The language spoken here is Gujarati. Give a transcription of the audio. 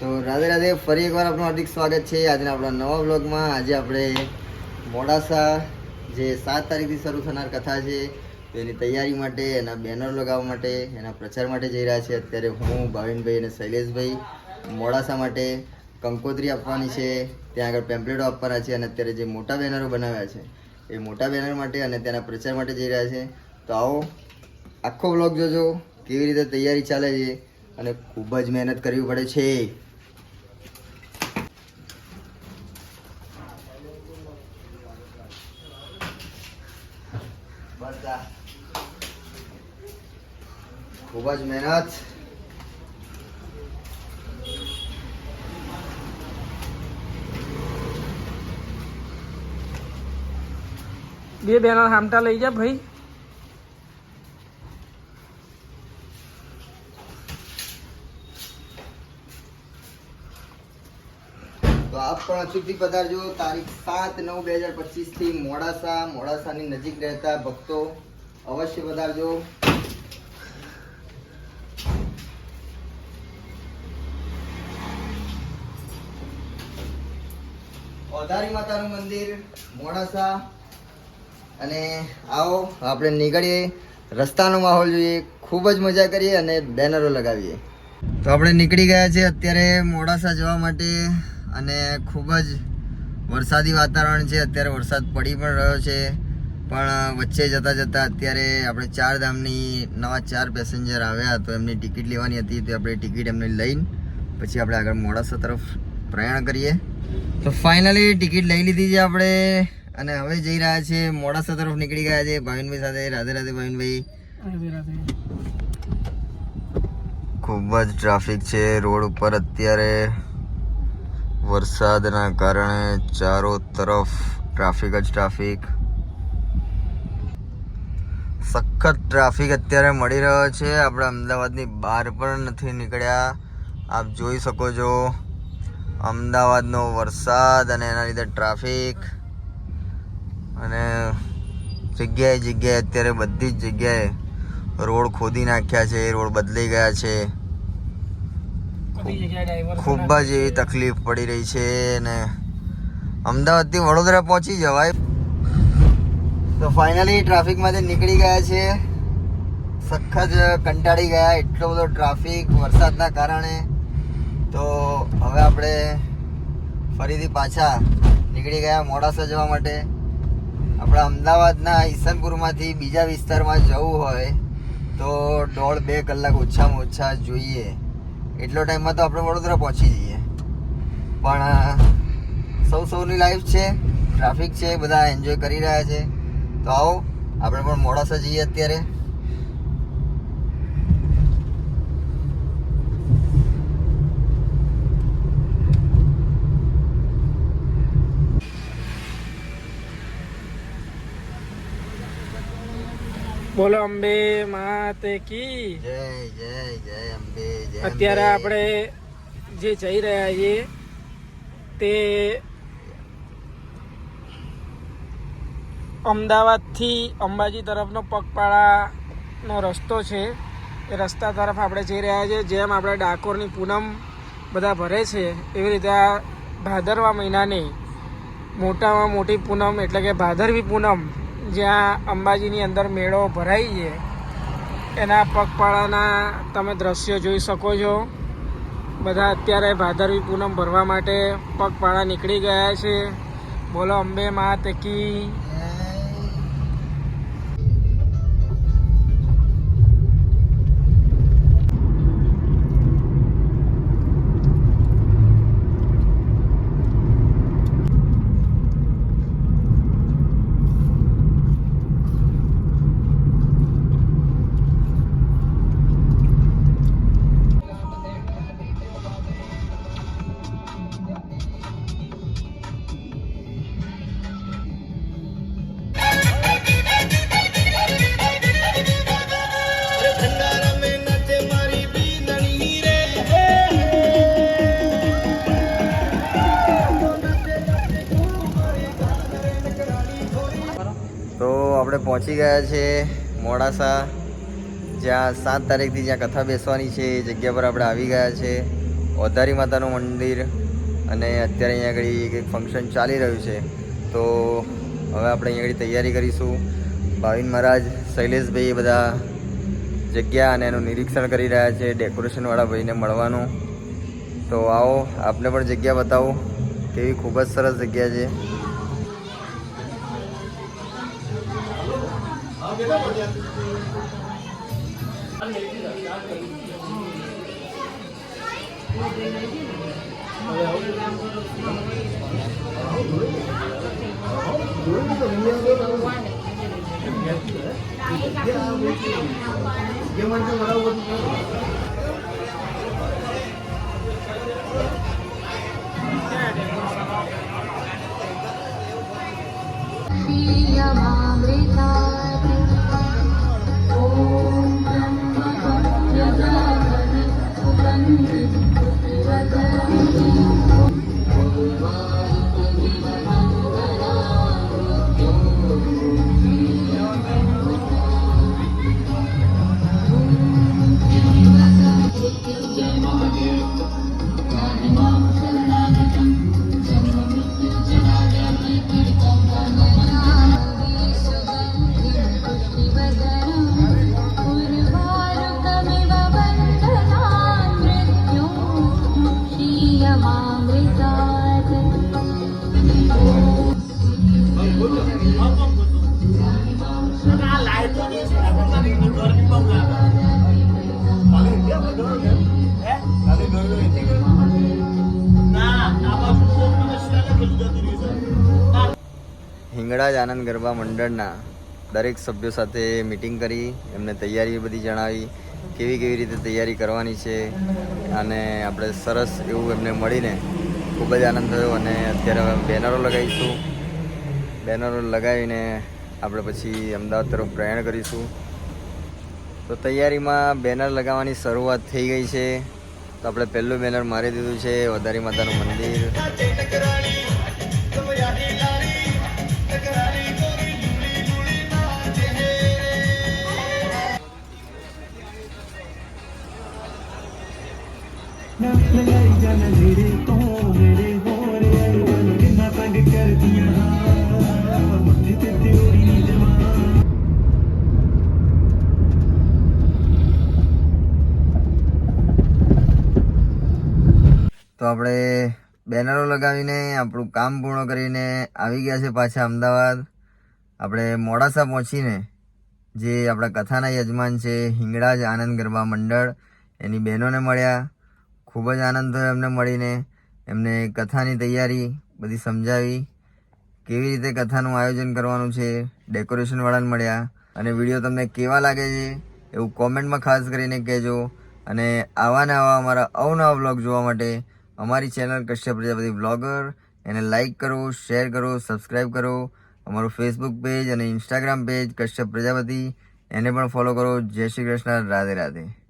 તો રાધે રાધે ફરી એકવાર આપનું હાર્દિક સ્વાગત છે આજના આપણા નવા બ્લોગમાં આજે આપણે મોડાસા જે સાત તારીખથી શરૂ થનાર કથા છે, તો એની તૈયારી માટે, એના બેનર લગાવવા માટે, એના પ્રચાર માટે જઈ રહ્યા છે. અત્યારે હું, ભાવિનભાઈ અને શૈલેષભાઈ મોડાસા માટે કંકોત્રી આપવાની છે. ત્યાં આગળ પેમ્પલેટો આપવાના છે અને અત્યારે જે મોટા બેનરો બનાવ્યા છે, એ મોટા બેનર માટે અને તેના પ્રચાર માટે જઈ રહ્યા છે. તો આવો આખો બ્લોગ જોજો. કેવી રીતે તૈયારી ચાલે છે અને ખૂબ જ મહેનત કરવી પડે છે. ખૂબ જ મહેનત. બે બેનર હામટા લઈ જા ભાઈ. પણ અચૂકથી પધારજો. તારીખ સાત નવ બે હજાર પચીસથી મોડાસા. મોડાસાની નજીક રહેતા ભક્તો અવશ્ય પધારજો. ઓધારી માતાનું મંદિર, મોડાસા. અને આવો, આપણે નીકળીએ. રસ્તાનો માહોલ જોઈએ. ખૂબ જ મજા કરીએ અને બેનરો લગાવીએ. તો આપણે નીકળી ગયા છે અત્યારે મોડાસા જવા માટે. અને ખૂબ જ વરસાદી વાતાવરણ છે. અત્યારે વરસાદ પડી પણ રહ્યો છે. પણ વચ્ચે જતાં જતાં અત્યારે આપણે ચાર ધામની નવા ચાર પેસેન્જર આવ્યા. તો એમની ટિકિટ લેવાની હતી. તો આપણે ટિકિટ એમને લઈને પછી આપણે આગળ મોડાસા તરફ પ્રયાણ કરીએ. તો ફાઇનલી ટિકિટ લઈ લીધી છે આપણે. અને હવે જઈ રહ્યા છે. મોડાસા તરફ નીકળી ગયા છે ભાવિનભાઈ સાથે. રાધે રાધે ભાવિનભાઈ. ખૂબ જ ટ્રાફિક છે રોડ ઉપર અત્યારે. વરસાદના કારણે ચારો તરફ ટ્રાફિક જ ટ્રાફિક. સખત ટ્રાફિક અત્યારે મળી રહ્યો છે. આપણે અમદાવાદની બહાર પણ નથી નીકળ્યા. આપ જોઈ શકો છો અમદાવાદનો વરસાદ અને એના લીધે ટ્રાફિક. અને જગ્યાએ જગ્યાએ અત્યારે બધી જ જગ્યાએ રોડ ખોદી નાખ્યા છે, રોડ બદલી ગયા છે. ખૂબ જ એવી તકલીફ પડી રહી છે ને અમદાવાદથી વડોદરા પહોંચી જવાય. તો ફાઇનલી ટ્રાફિકમાંથી નીકળી ગયા છે. સખત કંટાળી ગયા એટલો બધો ટ્રાફિક વરસાદના કારણે. તો હવે આપણે ફરીથી પાછા નીકળી ગયા મોડાસા જવા માટે. આપણા અમદાવાદના ઈસનપુરમાંથી બીજા વિસ્તારમાં જવું હોય તો દોઢ બે કલાક ઓછામાં ઓછા જોઈએ. એટલો ટાઈમમાં તો આપણે વડોદરા પહોંચી જઈએ. પણ સૌ સૌની લાઈફ છે ટ્રાફિક છે, બધા એન્જોય કરી રહ્યા છે. તો આવો, આપણે પણ મોડાસા જઈએ અત્યારે. બોલો અંબે માતે કી. જય જય જય અંબે જય અત્યારે આપણે જે જઈ રહ્યા છીએ તે અમદાવાદથી અંબાજી તરફનો પગપાળાનો રસ્તો છે. એ રસ્તા તરફ આપણે જઈ રહ્યા છીએ જેમ આપણે ડાકોરની પૂનમ બધા ભરે છે એવી રીતે આ ભાદરવા મહિનાની મોટામાં મોટી પૂનમ એટલે કે ભાદરવી પૂનમ જ્યાં અંબાજીની અંદર મેળો ભરાય છે, એના પગપાળાના તમે દ્રશ્યો જોઈ શકો છો. બધા અત્યારે ભાદરવી પૂનમ ભરવા માટે પગપાળા નીકળી ગયા છે. બોલો, અંબે માત કી. પહોંચી ગયા છે મોડાસા. જ્યાં સાત તારીખથી જ્યાં કથા બેસવાની છે, એ જગ્યા પર આપણે આવી ગયા છે. ઓધારી માતાનું મંદિર અને અત્યારે અહીંયા આગળ એક ફંક્શન ચાલી રહ્યું છે. તો હવે આપણે અહીંયા આગળ તૈયારી કરીશું. ભાવિન મહારાજ, શૈલેષભાઈ એ બધા જગ્યા અને એનું નિરીક્ષણ કરી રહ્યા છે ડેકોરેશનવાળા ભાઈને મળવાનું. તો આવો, આપને પણ જગ્યા બતાવો. કેવી ખૂબ જ સરસ જગ્યા છે. જે મને મળવું હિંગળાજ આનંદ ગરબા મંડળના દરેક સભ્યો સાથે મિટિંગ કરી, એમને તૈયારી બધી જણાવી, કેવી કેવી રીતે તૈયારી કરવાની છે અને આપણે સરસ એવું એમને મળીને ખૂબ જ આનંદ થયો અને અત્યારે બેનરો લગાવીશું. બેનરો લગાવીને આપણે પછી અમદાવાદ તરફ પ્રયાણ કરીશું. તો તૈયારીમાં બેનર લગાવવાની શરૂઆત થઈ ગઈ છે. તો આપણે પહેલું બેનર મારી દીધું છે, વધારી માતાનું મંદિર. આપણે બેનરો લગાવીને, આપણું કામ પૂર્ણ કરીને આવી ગયા છે પાછા અમદાવાદ. આપણે મોડાસા પહોંચીને જે આપણા કથાના યજમાન છે, હિંગળાજ આનંદ ગરબા મંડળ, એની બહેનોને મળ્યા. ખૂબ જ આનંદ થયો એમને મળીને. એમને કથાની તૈયારી બધી સમજાવી. કેવી રીતે કથાનું આયોજન કરવાનું છે ડેકોરેશનવાળાને મળ્યા. અને વીડિયો તમને કેવા લાગે છે, એવું કોમેન્ટમાં ખાસ કરીને કહેજો. અને આવા ને આવા અમારા અવનવા બ્લોગ જોવા માટે અમારી ચેનલ કશ્યપ પ્રજાપતિ બ્લોગર એને લાઈક કરો શેર કરો સબસ્ક્રાઈબ કરો. અમારું ફેસબુક પેજ અને ઇન્સ્ટાગ્રામ પેજ કશ્યપ પ્રજાપતિ. એને પણ ફોલો કરો. જય શ્રી કૃષ્ણ. રાધે રાધે.